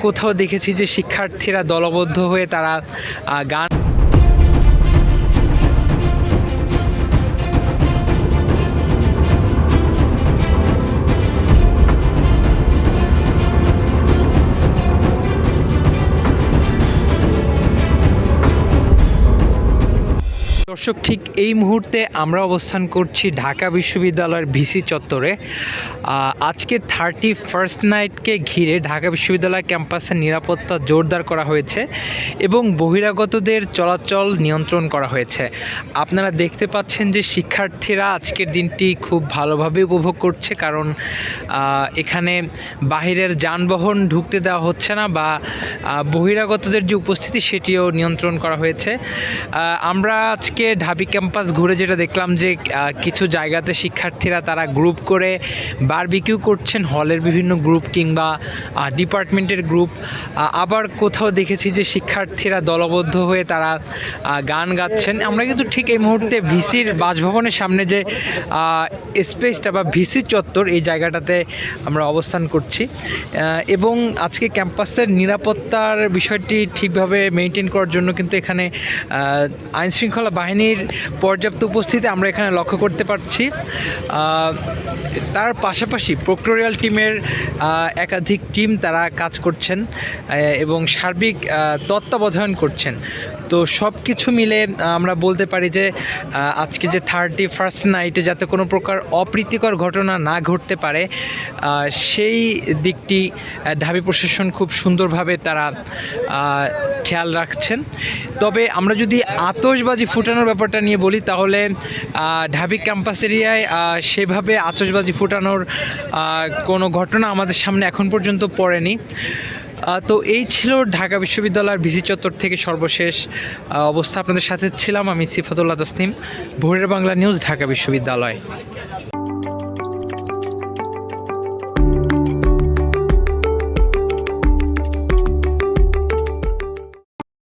কোথাও দেখেছি যে শিক্ষার্থীরা দলবদ্ধ হয়ে তারা গান দর্শক, ঠিক এই মুহূর্তে আমরা অবস্থান করছি ঢাকা বিশ্ববিদ্যালয়ের ভিসি চত্বরে। আজকে থার্টি ফার্স্ট নাইটকে ঘিরে ঢাকা বিশ্ববিদ্যালয় ক্যাম্পাসের নিরাপত্তা জোরদার করা হয়েছে এবং বহিরাগতদের চলাচল নিয়ন্ত্রণ করা হয়েছে। আপনারা দেখতে পাচ্ছেন যে শিক্ষার্থীরা আজকের দিনটি খুব ভালোভাবে উপভোগ করছে কারণ এখানে বাহিরের যানবাহন ঢুকতে দেওয়া হচ্ছে না বা বহিরাগতদের যে উপস্থিতি সেটিও নিয়ন্ত্রণ করা হয়েছে। আমরা আজকে ঢাবি ক্যাম্পাস ঘুরে যেটা দেখলাম যে কিছু জায়গাতে শিক্ষার্থীরা তারা গ্রুপ করে বারবিকিউ করছেন, হলের বিভিন্ন গ্রুপ কিংবা ডিপার্টমেন্টের গ্রুপ। আবার কোথাও দেখেছি যে শিক্ষার্থীরা দলবদ্ধ হয়ে তারা গান গাচ্ছেন। আমরা কিন্তু ঠিক এই মুহূর্তে ভিসির বাসভবনের সামনে যে স্পেসটা বা ভিসি চত্বর এই জায়গাটাতে আমরা অবস্থান করছি। এবং আজকে ক্যাম্পাসের নিরাপত্তার বিষয়টি ঠিকভাবে মেনটেন করার জন্য কিন্তু এখানে আইন শৃঙ্খলা বাহিনীর পর্যাপ্ত উপস্থিতি আমরা এখানে লক্ষ্য করতে পারছি। তার পাশাপাশি প্রক্টোরিয়াল টিমের একাধিক টিম তারা কাজ করছেন এবং সার্বিক তত্ত্বাবধান করছেন। তো সব কিছু মিলে আমরা বলতে পারি যে আজকে যে থার্টি ফার্স্ট নাইটে যাতে কোনো প্রকার অপ্রীতিকর ঘটনা না ঘটতে পারে সেই দিকটি ঢাবি প্রশাসন খুব সুন্দরভাবে তারা খেয়াল রাখছেন। তবে আমরা যদি আতসবাজি ফুটানোর ব্যাপারটা নিয়ে বলি, তাহলে ঢাবি ক্যাম্পাস এরিয়ায় সেভাবে আতশবাজি ফুটানোর কোনো ঘটনা আমাদের সামনে এখন পর্যন্ত পড়েনি। তো এই ছিল ঢাকা বিশ্ববিদ্যালয়ের ভিসি চত্বর থেকে সর্বশেষ অবস্থা। আপনাদের সাথে ছিলাম আমি সিফাতুল্লাহ তাসনিম, ভোরের বাংলা নিউজ ঢাকা বিশ্ববিদ্যালয়।